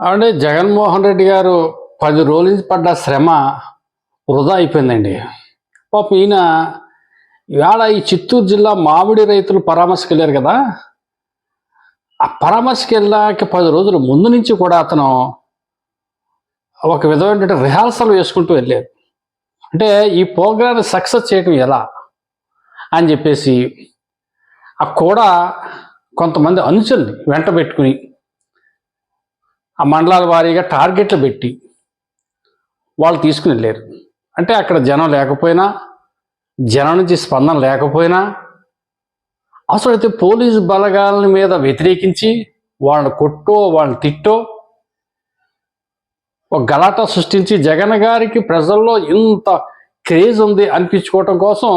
అంటే జగన్మోహన్ రెడ్డి గారు పది రోజుల నుంచి పడ్డ శ్రమ వృధా అయిపోయిందండి. పాపం ఈయన ఇవాళ ఈ చిత్తూరు జిల్లా మామిడి రైతులు పరామర్శకు వెళ్ళారు కదా. ఆ పరామర్శకు వెళ్ళాక పది రోజుల ముందు నుంచి కూడా అతను ఒక విధమైన రిహార్సల్ వేసుకుంటూ వెళ్ళారు. అంటే ఈ ప్రోగ్రామ్ సక్సెస్ చేయడం ఎలా అని చెప్పేసి ఆ కూడా కొంతమంది అనుచరుని వెంట పెట్టుకుని ఆ మండలాల వారీగా టార్గెట్లు పెట్టి వాళ్ళు తీసుకుని వెళ్ళారు. అంటే అక్కడ జనం లేకపోయినా జనం నుంచి స్పందన లేకపోయినా అసలైతే పోలీసు బలగాల మీద వ్యతిరేకించి వాళ్ళని కొట్టో వాళ్ళని తిట్టో ఒక గలాటా సృష్టించి జగన్ గారికి ప్రజల్లో ఇంత క్రేజ్ ఉంది అనిపించుకోవటం కోసం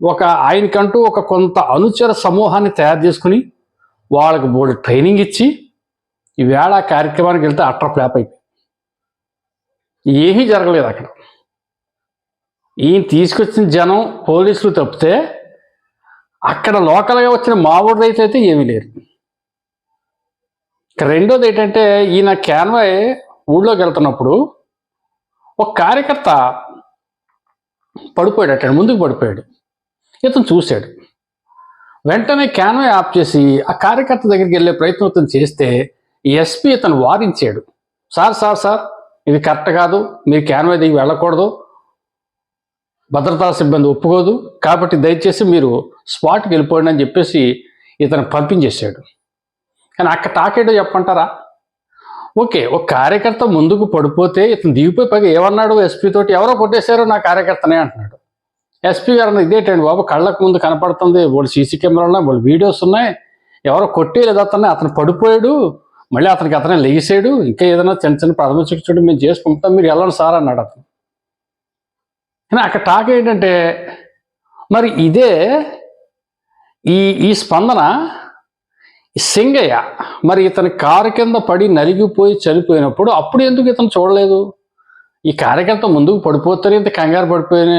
ఒక ఆయనకంటూ ఒక కొంత అనుచర సమూహాన్ని తయారు చేసుకుని వాళ్ళకి బోర్డు ట్రైనింగ్ ఇచ్చి ఈవేళ ఆ కార్యక్రమానికి వెళ్తే అట్ర ఫ్లాప్ అయిపోయింది. ఏమీ జరగలేదు అక్కడ. ఈయన తీసుకొచ్చిన జనం పోలీసులు తప్పితే అక్కడ లోకల్గా వచ్చిన మావోడు రైతు అయితే ఏమీ లేరు. రెండోది ఏంటంటే ఈయన క్యాన్వాయ్ ఊళ్ళోకి వెళ్తున్నప్పుడు ఒక కార్యకర్త పడిపోయాడు అట్ట ముందుకు పడిపోయాడు. ఇతను చూశాడు. వెంటనే క్యాన్వాయ్ ఆఫ్ చేసి ఆ కార్యకర్త దగ్గరికి వెళ్ళే ప్రయత్నం చేస్తే ఎస్పీ ఇతను వారించాడు సార్ సార్ సార్ ఇది కరెక్ట్ కాదు మీరు క్యాన్వే దిగి వెళ్ళకూడదు భద్రతా సిబ్బంది ఒప్పుకోదు కాబట్టి దయచేసి మీరు స్పాట్కి వెళ్ళిపోండి అని చెప్పేసి ఇతను పంపించేశాడు. కానీ అక్కడ టాకేటో చెప్పంటారా ఓకే ఒక కార్యకర్త ముందుకు పడిపోతే ఇతను దిగిపోయి పైగా ఏమన్నాడు? ఎస్పీ తోటి ఎవరో కొట్టేశారో నా కార్యకర్తనే అంటున్నాడు. ఎస్పీ గారు అన్న ఇదేటండి బాబు కళ్ళకు ముందు కనపడుతుంది వాళ్ళు సీసీ కెమెరా ఉన్నాయి వాళ్ళు వీడియోస్ ఉన్నాయి ఎవరో కొట్టేయలేదు అతన్ని అతను పడిపోయాడు మళ్ళీ అతనికి అతనే లెగిసాడు ఇంకా ఏదైనా చిన్న చిన్న ప్రథమ చికిత్స మేము చేసుకుంటాం మీరు వెళ్ళండి సార్ అన్నాడు అతను. కానీ అక్కడ టాక్ ఏంటంటే మరి ఇదే ఈ ఈ స్పందన సింగయ్య మరి ఇతని కారు కింద పడి నలిగిపోయి చనిపోయినప్పుడు అప్పుడు ఎందుకు ఇతను చూడలేదు? ఈ కార్యకర్త ముందుకు పడిపోతారు ఇంత కంగారు పడిపోయిన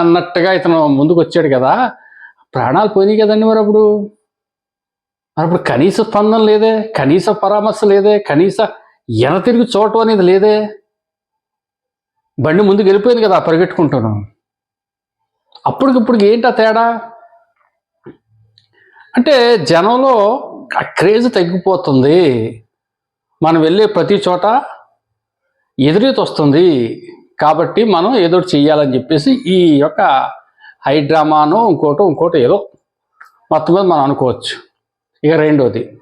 అన్నట్టుగా ఇతను ముందుకు వచ్చాడు కదా. ప్రాణాలు పోయినాయి కదండి మరి అప్పుడు? మరి అప్పుడు కనీస స్పందన లేదే కనీస పరామర్శ లేదే కనీస ఎన తిరిగి చూడటం అనేది లేదే. బండి ముందుకు వెళ్ళిపోయింది కదా పరిగెట్టుకుంటున్నాం అప్పటికిప్పుడు ఏంటి ఆ తేడా? అంటే జనంలో ఆ క్రేజ్ తగ్గిపోతుంది. మనం వెళ్ళే ప్రతి చోట ఎదురీత వస్తుంది. కాబట్టి మనం ఏదో చెయ్యాలని చెప్పేసి ఈ యొక్క హైడ్రామాను ఇంకోటో ఇంకోటో ఏదో మొత్తం మీద మనం అనుకోవచ్చు. ఇక రెండోది.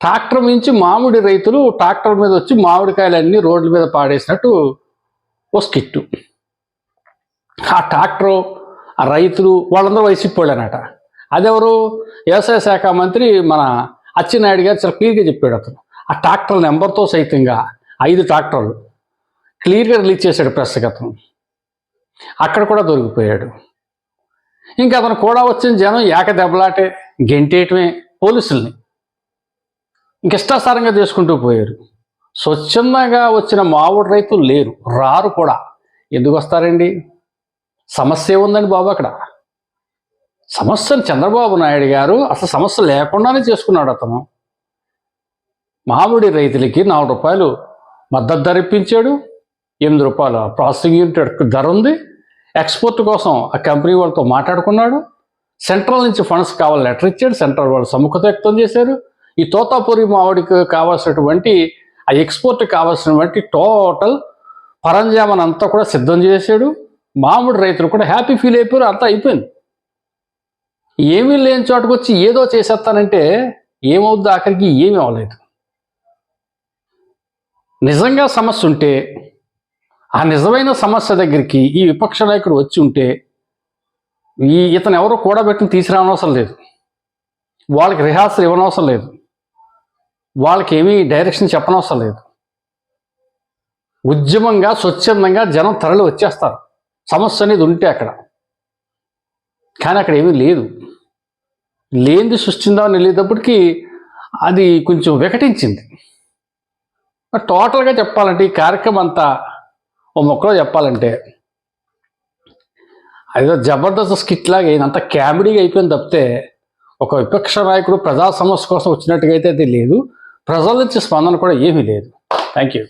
ట్రాక్టర్ మించి మామిడి రైతులు ట్రాక్టర్ మీద వచ్చి మామిడికాయలన్నీ రోడ్ల మీద పాడేసినట్టు ఓ స్కిట్టు. ఆ ట్రాక్టరు ఆ రైతులు వాళ్ళందరూ వైసీపీ వాళ్ళనట. అదెవరు? వ్యవసాయ శాఖ మంత్రి మన అచ్చెన్నాయుడు గారు చాలా క్లియర్గా చెప్పాడు అతను. ఆ ట్రాక్టర్ నెంబర్తో సైతంగా ఐదు ట్రాక్టర్లు క్లియర్గా రిలీజ్ చేశాడు ప్రెస్ అతను. అక్కడ కూడా దొరికిపోయాడు. ఇంకా అతను కూడా వచ్చిన జనం ఏక దెబ్బలాటే గెంటేయటమే పోలీసుల్ని. ఇంకిష్టాసారంగా చేసుకుంటూ పోయారు. స్వచ్ఛందంగా వచ్చిన మావుడు రైతులు లేరు రారు కూడా. ఎందుకు వస్తారండి? సమస్య ఉందండి బాబు అక్కడ. సమస్యను చంద్రబాబు నాయుడు గారు అసలు సమస్య లేకుండానే చేసుకున్నాడు అతను. మామిడి రైతులకి నాలుగు రూపాయలు మద్దతు ధర ఇప్పించాడు ఎనిమిది రూపాయల ప్రాసెసింగ్ యూనిట్ ధర ఉంది ఎక్స్పోర్ట్ కోసం ఆ కంపెనీ వాళ్ళతో మాట్లాడుకున్నాడు సెంట్రల్ నుంచి ఫండ్స్ కావాలి లెటర్ ఇచ్చాడు. సెంట్రల్ వాళ్ళు సముఖత వ్యక్తం చేశారు. ఈ తోతాపూరి మామిడికి కావాల్సినటువంటి ఆ ఎక్స్పోర్ట్ కావాల్సినటువంటి టోటల్ పరంజామన్ అంతా కూడా సిద్ధం చేశాడు. మామిడి రైతులు కూడా హ్యాపీ ఫీల్ అయిపోయారు. అంతా అయిపోయింది. ఏమీ లేని చోటుకు వచ్చి ఏదో చేసేస్తానంటే ఏమవుద్ది? ఆఖరికి ఏమీ అవ్వలేదు. నిజంగా సమస్య ఉంటే ఆ నిజమైన సమస్య దగ్గరికి ఈ విపక్ష నాయకుడు వచ్చి ఉంటే ఈ ఇతను ఎవరు కూడబెట్టిన తీసుకురావనవసరం లేదు. వాళ్ళకి రిహార్సల్ ఇవ్వనవసరం లేదు. వాళ్ళకి ఏమీ డైరెక్షన్ చెప్పనవసరం లేదు. ఉద్యమంగా స్వచ్ఛందంగా జనం తరలి వచ్చేస్తారు. సమస్య అనేది ఉంటే అక్కడ. కానీ అక్కడ ఏమీ లేదు. లేనిది సృష్టిందామని వెళ్ళేటప్పటికి అది కొంచెం వికటించింది. టోటల్గా చెప్పాలంటే ఈ కార్యక్రమం అంతా ఓ మొక్కలో చెప్పాలంటే అదేదో జబర్దస్త్ స్కిట్ లాగా అంత కామెడీగా అయిపోయింది తప్పితే ఒక విపక్ష నాయకుడు ప్రజా సమస్య కోసం వచ్చినట్టుగా అయితే అది లేదు. ప్రజల నుంచి స్పందన కూడా ఏమీ లేదు. Thank you.